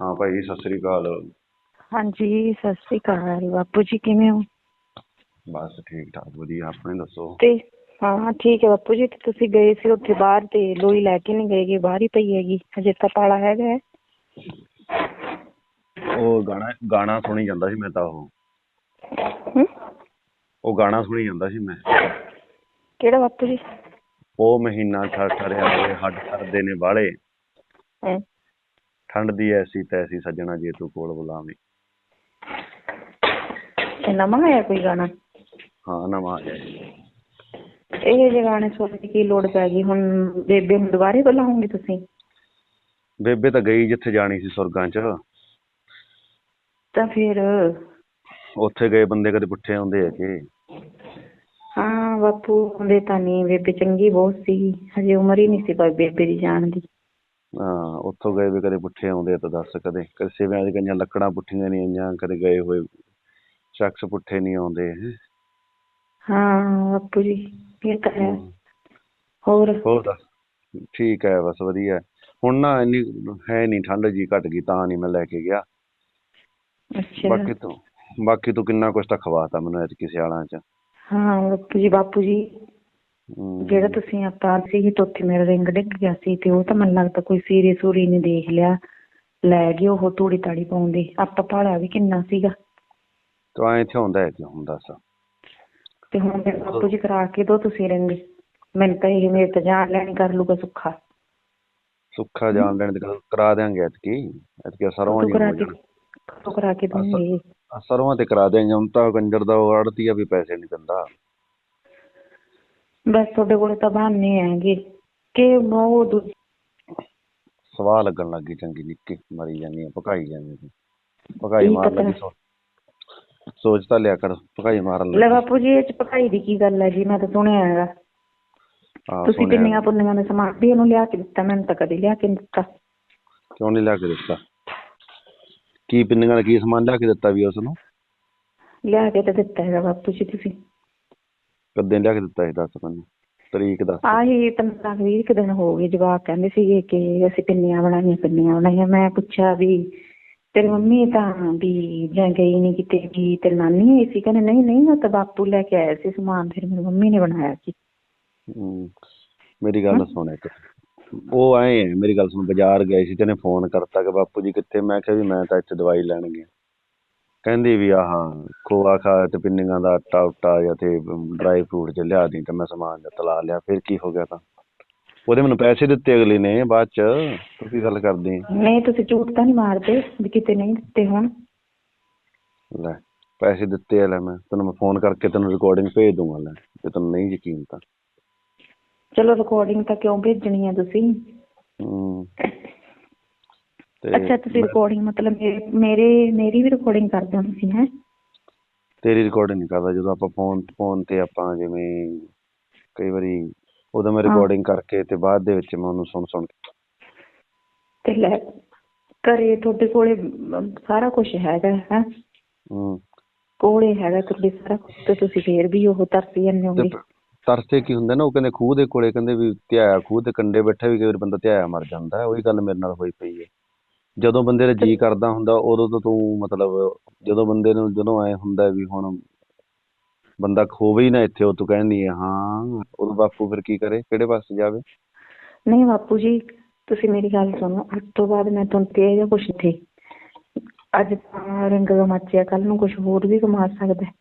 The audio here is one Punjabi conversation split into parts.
ਹਾਂ ਭਾਈ ਸਤਿ ਸ੍ਰੀ ਅਕਾਲ। ਹਾਂਜੀ ਸਤਿ ਸ੍ਰੀ ਅਕਾਲ। ਬਾਪੂ ਜੀ ਕਿਵੇਂ ਹੋ? ਬਸ ਠੀਕ ਠਾਕ ਵਧੀਆ। ਆਪਣੇ ਦੱਸੋ? ਤੇ ਹਾਂ ਠੀਕ ਹੈ ਬਾਪੂ ਜੀ। ਤੇ ਤੁਸੀਂ ਗਏ ਸੀ ਉੱਥੇ ਬਾਹਰ ਤੇ ਲੋਈ ਲੈ ਕੇ ਨਹੀਂ ਗਏਗੇ ਬਾਹਰ ਹੀ ਪਈ ਹੈਗੀ? ਹਜੇ ਤਾਂ ਪਾਲਾ ਹੈਗਾ ਹੈ। ਉਹ ਗਾਣਾ ਗਾਣਾ ਸੁਣੀ ਜਾਂਦਾ ਸੀ ਮੈਂ ਤਾਂ ਉਹ। ਹਮ? ਉਹ ਗਾਣਾ ਸੁਣੀ ਜਾਂਦਾ ਸੀ ਮੈਂ। ਕਿਹੜਾ ਬਾਪੂ ਜੀ? ਉਹ ਮਹੀਨਾ ਠਰ ਠਰਿਆ ਹੋਏ ਹੱਡ ਕਰਦੇ ਨੇ ਬਾਲੇ ਹੈਂ? ਠੰਡ ਦੀ ਐਸੀ ਤੈਸੀ ਸੱਜਣਾ ਜੇ ਤੂੰ ਕੋਲ ਬੁਲਾਵੇਂ। ਇਹ ਨਵਾਂ ਆਇਆ ਕੋਈ ਗਾਣਾ? ਹਾਂ ਨਵਾਂ ਆ ਗਿਆ ਜੀ। ਇਹ ਜੇ ਗਾਣੇ ਸੁਣ ਕੇ ਕੀ ਲੋੜ ਪੈ ਗਈ? ਹੁਣ ਬੇਬੇ ਨੂੰ ਦੁਬਾਰੇ ਬੁਲਾਉਂਗੇ ਤੁਸੀਂ? ਬੇਬੇ ਤਾਂ ਗਈ ਜਿੱਥੇ ਜਾਣੀ ਸੀ ਸੁਰਗਾਂ 'ਚ। ਤਾਂ ਫਿਰ ਉੱਥੇ ਗਏ ਬੰਦੇ ਕਦੇ ਪੁੱਠੇ ਆਉਂਦੇ ਆ ਕਿ? ਹਾਂ ਬਾਪੂ ਹੁੰਦੇ ਤਾਂ ਨਹੀਂ। ਬੇਬੇ ਚੰਗੀ ਬਹੁਤ ਸੀ। ਹਜੇ ਉਮਰ ਹੀ ਨਹੀਂ ਸੀ ਪਰ ਬੇਬੇ ਦੀ ਜਾਣ ਦੀ। ਉੱਥੋਂ ਗਏ ਵੀ ਕਦੇ ਪੁੱਠੇ ਆਉਂਦੇ ਤਾਂ ਦੱਸ ਕਦੇ ਕਿਸੇ ਵੇਲੇ ਕਈਆਂ ਲੱਕੜਾਂ ਪੁੱਠੀਆਂ ਨਹੀਂ ਆਈਆਂ ਕਦੇ ਗਏ ਹੋਏ ਸ਼ਖਸ ਪੁੱਠੇ ਨਹੀਂ ਆਉਂਦੇ ਹੈਂ। ਬਾਪੂ ਜੀ ਇਹ ਤਾਂ ਹੈ। ਹੋਰ? ਹੋਰ ਦੱਸ? ਠੀਕ ਹੈ ਬਸ ਵਧੀਆ। ਹੁਣ ਨਾ ਇੰਨੀ ਹੈ ਨਹੀਂ ਠੰਡ ਜੀ ਘਟ ਗਈ ਤਾਂ ਨਹੀਂ ਮੈਂ ਲੈ ਕੇ ਗਿਆ। ਅੱਛਾ। ਬਾਕੀ ਤੂੰ ਬਾਕੀ ਤੂੰ ਕਿੰਨਾ ਕੁਛ ਤਾਂ ਖਵਾਤਾ ਮੈਨੂੰ ਐਤਕੀ ਸਿਆਲਾਂ ਚ। ਹਾਂ ਬਾਪੂ ਜੀ ਬਾਪੂ ਜੀ ਹਮ, ਜਿਹੜਾ ਤੁਸੀਂ ਆਪਾਂ ਸੀ ਤੇ ਉੱਥੇ ਮੇਰਾ ਰਿੰਗ ਡਿੱਗ ਗਿਆ ਸੀ ਤੇ ਉਹ ਤਾਂ ਮੈਨੂੰ ਲੱਗਦਾ ਕੋਈ ਸੀਰੀ ਸੂਰੀ ਨੇ ਦੇਖ ਲਿਆ। ਲੈ ਗਏ ਉਹ ਤੂੜੀ ਤਾੜੀ ਪਾਉਂਦੇ ਆਪਾਂ ਭਾਲਿਆ ਵੀ ਕਿੰਨਾ ਸੀਗਾ। ਤੂੰ ਇੱਥੇ ਹੁੰਦਾ ਹੈ ਕਿਉਂ? ਹੁਣ ਦੱਸ। ਤੇ ਹੁਣ ਮੇਰੇ ਬਾਪੂ ਜੀ ਕਰਾ ਕੇ ਦੋ ਤੁਸੀਂ ਰਿੰਗ ਮੈਨੂੰ ਤਾਂ ਇਹ ਮੇਰੇ ਤਾਂ ਜਾਨ ਲੈਣੀ ਕਰ ਲੂਗਾ ਸੁੱਖਾ। ਸੁੱਖਾ ਜਾਣ ਲੈਣ ਦੇ ਕਰਾ ਦਿਆਂਗੇ ਐਤਕੀ। ਐਤਕੀ ਸਰੋਂ ਜੀ ਕਰਾ ਕੇ ਜਾਣ। ਕਰਾ ਕੇ ਦੂੰਗੀ ਸਰੋਂ ਤੇ ਕਰਾ ਦਿਆਂਗੇ। ਹੁਣ ਤਾਂ ਕੰਜਰ ਦਾ ਉਹ ਆੜਤੀਆ ਵੀ ਪੈਸੇ ਨਹੀਂ ਦਿੰਦਾ। ਬਸ ਤੁਹਾਡੇ ਕੋਲ ਤਾਂ ਬਹਾਨੇ ਹੈਗੇ। ਕਿ ਉਹ ਦੂ- ਸਵਾਹ ਲੱਗਣ ਲੱਗੀ ਚੰਗੀ ਨਿੱਕੀ ਮਰੀ ਜਾਂਦੀ ਆ ਭਕਾਈ ਜਾਂਦੀ ਆ ਭਕਾਈ ਕੀ ਪਤਾ। ਲੱਗੀ ਸੋ ਸੋਚ ਤਾਂ ਲਿਆ ਕਰ ਭਕਾਈ ਮਾਰਨ ਲੈ ਲੱਗੀ ਬਾਪੂ ਜੀ ਇਹ ਚ ਪਕਾਈ ਦੀ ਕੀ ਗੱਲ ਹੈ ਜੀ ਮੈਂ ਤਾਂ ਸੁਣਿਆ ਹੈਗਾ। ਹਾਂ, ਤੁਸੀਂ ਸੁਣਿਆ। ਪਿੰਨੀਆਂ ਪੁੰਨੀਆਂ ਦਾ ਸਮਾਨ ਵੀ ਉਹਨੂੰ ਲਿਆ ਕੇ ਦਿੱਤਾ ਮੈਨੂੰ ਤਾਂ ਕਦੇ ਲਿਆ ਕੇ ਦਿੱਤਾ। ਕਿਉਂ ਨਹੀਂ ਲਿਆ ਕੇ ਦਿੱਤਾ? ਕੀ ਪਿੰਨੀਆਂ ਦਾ ਕੀ ਸਮਾਨ ਲਿਆ ਕੇ ਦਿੱਤਾ ਵੀ ਉਸ ਨੂੰ ਲਿਆ ਕੇ ਤਾਂ ਦਿੱਤਾ ਹੈਗਾ ਬਾਪੂ ਜੀ ਤੁਸੀਂ। ਕਦੇ ਲਿਆ ਕੇ ਦਿੱਤਾ ਇਹ ਦੱਸ ਮੈਨੂੰ ਤਰੀਕ ਦੱਸ ਆਹੀ ਪੰਦਰਾਂ ਕੁ ਵੀਹ ਕੁ ਦਿਨ ਹੋ ਗਏ ਜਵਾਕ ਕਹਿੰਦੇ ਸੀਗੇ ਕਿ ਅਸੀਂ ਪਿੰਨੀਆਂ ਬਣਾਈਆਂ ਪਿੰਨੀਆਂ ਬਣਾਈਆਂ। ਮੈਂ ਪੁੱਛਿਆ ਵੀ ਤੇਰੀ ਮੰਮੀ ਤਾਂ ਵੀ ਜਾਂ ਗਈ ਨਹੀਂ ਕਿਤੇ ਵੀ ਤੇ ਨਾਨੀ ਆਈ ਸੀ ਕਹਿੰਦੇ ਨਹੀਂ ਨਹੀਂ ਉਹ ਤਾਂ ਬਾਪੂ ਲੈ ਕੇ ਆਇਆ ਸੀ ਸਮਾਨ ਫਿਰ ਮੇਰੀ ਮੰਮੀ ਨੇ ਬਣਾਇਆ ਸੀ। ਮੇਰੀ ਗੱਲ ਸੁਣ ਇੱਕ। ਉਹ ਆਏ ਮੇਰੀ ਗੱਲ ਸੁਣ ਬਾਜ਼ਾਰ ਗਏ ਸੀ ਤੇ ਨੇ ਫੋਨ ਕਰਤਾ ਕਿ ਬਾਪੂ ਜੀ ਕਿੱਥੇ? ਮੈਂ ਕਿਹਾ ਵੀ ਮੈਂ ਤਾਂ ਇੱਥੇ ਦਵਾਈ ਲੈਣ ਗਿਆ। ਕਹਿੰਦੀ ਵੀ ਆਹ ਖੋਆ ਖਾ ਤੇ ਪਿੰਨੀਆਂ ਦਾ ਆਟਾ ਉਟਾ ਜਾਂ ਤੇ ਡਰਾਈ ਫਰੂਟ ਚ ਲਿਆ ਦੀ ਤੇ ਮੈਂ ਸਮਾਨ ਜਿਹਾ ਤਲਾ ਲਿਆ ਫਿਰ ਕੀ ਹੋ ਗਿਆ ਤਾਂ? ਉਹਦੇ ਮੈਨੂੰ ਪੈਸੇ ਦਿੱਤੇ ਅਗਲੇ ਨੇ ਬਾਅਦ ਚ ਤੂੰ ਕੀ ਗੱਲ ਕਰਦੀ ਹੈ? ਨਹੀਂ ਤੁਸੀਂ ਝੂਠ ਤਾਂ ਨਹੀਂ ਮਾਰਦੇ ਵੀ ਕਿਤੇ ਨਹੀਂ ਦਿੱਤੇ ਹੁਣ। ਲੈ ਪੈਸੇ ਦਿੱਤੇ ਆ ਲੈ ਮੈਂ ਤੈਨੂੰ ਮੈਂ ਫੋਨ ਕਰਕੇ ਤੈਨੂੰ ਰਿਕਾਰਡਿੰਗ ਭੇਜ ਦੂੰਗਾ ਲੈ ਜੇ ਤੈਨੂੰ ਨਹੀਂ ਯਕੀਨ ਤਾਂ। ਚਲੋ ਰਿਕਾਰਡਿੰਗ ਤਾਂ ਕਿਉਂ ਭੇਜਣੀ ਆ ਤੁਸੀਂ? ਤੇ ਅੱਛਾ ਤੁਸੀਂ ਰਿਕਾਰਡਿੰਗ ਮਤਲਬ ਮੇਰੇ ਮੇਰੇ ਵੀ ਰਿਕਾਰਡਿੰਗ ਕਰਦੇ ਹੋ ਤੁਸੀਂ ਹੈ? ਤੇਰੀ ਰਿਕਾਰਡਿੰਗ ਨਹੀਂ ਕਰਦਾ ਜਦੋਂ ਆਪਾਂ ਫੋਨ ਫੋਨ ਤੇ ਆਪਾਂ ਜਿਵੇਂ ਕਈ ਵਾਰੀ ਉਦੋਂ ਮੈਂ ਹਾਂ। ਰਿਕਾਰਡਿੰਗ ਕਰਕੇ ਤੇ ਬਾਅਦ ਦੇ ਵਿੱਚ ਮੈਂ ਉਹਨੂੰ ਸੁਣ ਸੁਣ ਕੇ ਤੇ ਲੈ ਘਰੇ ਤੁਹਾਡੇ ਕੋਲੇ ਸਾਰਾ ਕੁਝ ਹੈਗਾ ਹੈ? ਹਮ, ਕੋਲੇ ਹੈਗਾ ਤੁਹਾਡੇ ਸਾਰਾ ਕੁਝ ਤੇ ਤੁਸੀਂ ਫੇਰ ਵੀ ਉਹ ਤਰਸੀ ਜਾਂਦੇ ਹੋਗੇ। ਤਰਸੇ ਕੀ ਹੁੰਦਾ ਨਾ ਉਹ ਕਹਿੰਦੇ ਖੂਹ ਦੇ ਕੋਲੇ ਕਹਿੰਦੇ ਵੀ ਧਿਆਇਆ ਖੂਹ ਦੇ ਕੰਡੇ ਬੈਠਾ ਵੀ ਕਈ ਵਾਰੀ ਬੰਦਾ ਧਿਆਇਆ ਮਰ ਜਾਂਦਾ ਹੈ। ਉਹੀ ਗੱਲ ਮੇਰੇ ਨਾਲ ਹੋਈ ਪਈ ਹੈ ਜਦੋਂ ਬੰਦੇ ਦਾ ਜੀ ਕਰਦਾ ਹੁੰਦਾ ਉਦੋਂ ਤੋਂ ਤੂੰ ਮਤਲਬ ਜਦੋਂ ਬੰਦੇ ਨੂੰ ਜਦੋਂ ਐ ਹੁੰਦਾ ਵੀ ਹੁਣ ਬੰਦਾ ਖੋਵੇ ਹੀ ਨਾ ਇੱਥੇ ਉਹ ਤੂੰ ਕਹਿੰਦੀ ਹੈ ਹਾਂ ਉਦੋਂ ਬਾਪੂ ਫਿਰ ਕੀ ਕਰੇ? ਕਿਹੜੇ ਪਾਸੇ ਜਾਵੇ? ਨਹੀਂ ਬਾਪੂ ਜੀ ਤੁਸੀਂ ਮੇਰੀ ਗੱਲ ਸੁਣੋ। ਅੱਜ ਤੋਂ ਬਾਅਦ ਮੈਂ ਤੁਹਾਨੂੰ ਤੇ ਜਾਂ ਕੁਛ ਨਹੀਂ ਅੱਜ ਤਾਂ ਰੰਗ ਗਮਾਚਿਆ ਕੱਲ ਨੂੰ ਕੁਝ ਹੋਰ ਵੀ ਕਮਾ ਸਕਦਾ। ਹੈ।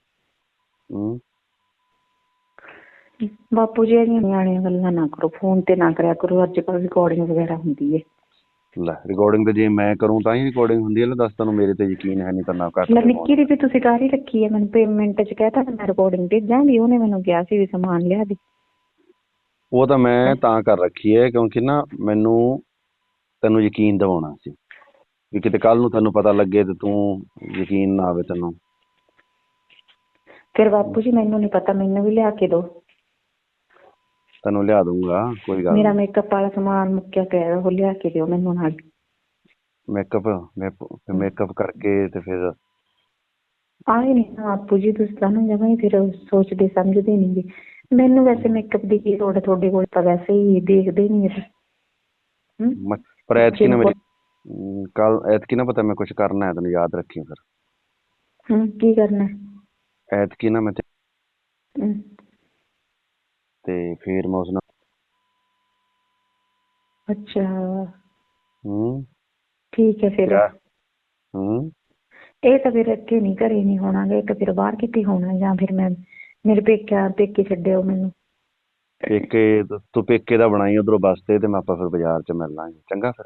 ਬਾਪੂ ਜੀ ਇਹਦੀਆਂ ਨਿਆਣੀਆਂ ਗੱਲਾਂ ਨਾ ਕਰੋ ਫੋਨ ਤੇ ਨਾ ਕਰਿਆ ਕਰੋ ਅੱਜ ਕੱਲ੍ਹ ਰਿਕਾਰਡਿੰਗ ਵਗੈਰਾ ਹੁੰਦੀ ਹੈ ਲੈ ਰਿਕਾਰਡਿੰਗ ਤੇ ਜੇ ਮੈਂ ਕਰੂੰ ਤਾਂ ਹੀ ਰਿਕਾਰਡਿੰਗ ਹੁੰਦੀ ਹੈ ਲੈ ਦੱਸ ਤੈਨੂੰ ਮੇਰੇ ਤੇ ਯਕੀਨ ਹੈ ਨਹੀਂ ਤਾਂ ਨਾ ਕਰ ਲੈ ਨਿੱਕੀ ਦੀ ਵੀ ਤੁਸੀਂ ਕਰ ਹੀ ਰੱਖੀ ਹੈ ਮੈਨੂੰ ਪੇਮੈਂਟ ਚ ਕਹਿਤਾ ਮੈਂ ਰਿਕਾਰਡਿੰਗ ਭੇਜਾਂਗੀ ਉਹਨੇ ਮੈਨੂੰ ਕਿਹਾ ਸੀ ਵੀ ਸਮਾਨ ਲਿਆ ਦੇ। ਉਹ ਤਾਂ ਮੈਂ ਤਾਂ ਕਰ ਰੱਖੀ ਹੈ ਕਿਉਂਕਿ ਨਾ ਮੈਨੂੰ ਤੈਨੂੰ ਯਕੀਨ ਦਿਵਾਉਣਾ ਸੀ। ਵੀ ਕਿਤੇ ਕੱਲ ਨੂੰ ਤੈਨੂੰ ਪਤਾ ਲੱਗੇ ਤੇ ਤੂੰ ਯਕੀਨ ਨਾ ਆਵੇ ਤੈਨੂੰ। ਫਿਰ ਬਾਪੂ ਜੀ ਮੈਨੂੰ ਨਹੀਂ ਪਤਾ ਮੈਨੂੰ ਵੀ ਲਿਆ ਕੇ ਦਿਓ ਤੈਨੂੰ ਲਿਆ ਦੂੰਗਾ ਕੋਈ ਗੱਲ ਮੇਰਾ ਮੇਕਅਪ ਵਾਲਾ ਸਮਾਨ ਮੁੱਕਿਆ ਪਿਆ ਉਹ ਲਿਆ ਕੇ ਦਿਓ ਮੈਨੂੰ ਨਾਲ। ਮੇਕਅਪ ਮੇਕਅਪ ਕਰਕੇ ਤੇ ਫਿਰ ਆਏ ਨਹੀਂ ਨਾ ਬਾਪੂ ਜੀ ਤੁਸੀਂ ਤਾਂ ਨਾ ਜਮਾਂ ਹੀ ਫਿਰ ਸੋਚਦੇ ਸਮਝਦੇ ਨਹੀਂ ਗੇ। ਮੈਨੂੰ ਵੈਸੇ ਮੇਕਅਪ ਦੀ ਕੀ ਲੋੜ ਤੁਹਾਡੇ ਕੋਲ ਤਾਂ ਵੈਸੇ ਹੀ ਦੇਖਦੇ ਨਹੀਂ? ਮ- ਪਰ ਐਤਕੀ ਨਾ ਮੇਰੀ ਕੱਲ ਐਤਕੀ ਨਾ ਪਤਾ ਮੈਂ ਕੁਝ ਕਰਨਾ ਹੈ ਤੈਨੂੰ ਯਾਦ ਰੱਖੀ ਫਿਰ। ਹੂੰ ਕੀ ਕਰਨਾ ਐਤਕੀ ਨਾ ਮੈਂ ਤੇ- ਹੂੰ ਤੇ ਫਿਰ ਮੈਂ ਉਸ ਨਾਲ ਅੱਛਾ। ਹੂੰ। ਠੀਕ ਹੈ ਫਿਰ। ਕਿਆ? ਹੂੰ। ਇਹ ਤਾਂ ਫਿਰ ਇੱਥੇ ਨਹੀਂ ਘਰੇ ਨਹੀਂ ਹੋਣਾਗਾ ਇੱਕ ਫਿਰ ਬਾਹਰ ਕਿਤੇ ਹੋਣਾ ਜਾਂ ਫਿਰ ਮੈਂ ਮੇਰੇ ਪੇਕਿਆ ਪੇਕੇ ਛੱਡਿਓ ਮੈਨੂੰ। ਪੇਕੇ ਤੂੰ ਪੇਕੇ ਦਾ ਬਣਾਈ ਉਧਰੋਂ ਬੱਸ ਤੇ ਤੇ ਮੈਂ ਆਪਾਂ ਫਿਰ ਬਾਜ਼ਾਰ 'ਚ ਮਿਲ ਲਾਂਗੇ। ਚੰਗਾ ਫਿਰ।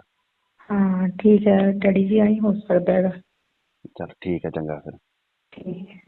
ਹਾਂ ਠੀਕ ਹੈ। ਡੈਡੀ ਜੀ ਆਈ ਹੋ ਸਕਦਾ ਹੈਗਾ। ਚਲ ਠੀਕ ਹੈ ਚੰਗਾ ਫਿਰ। ਠੀਕ ਹੈ।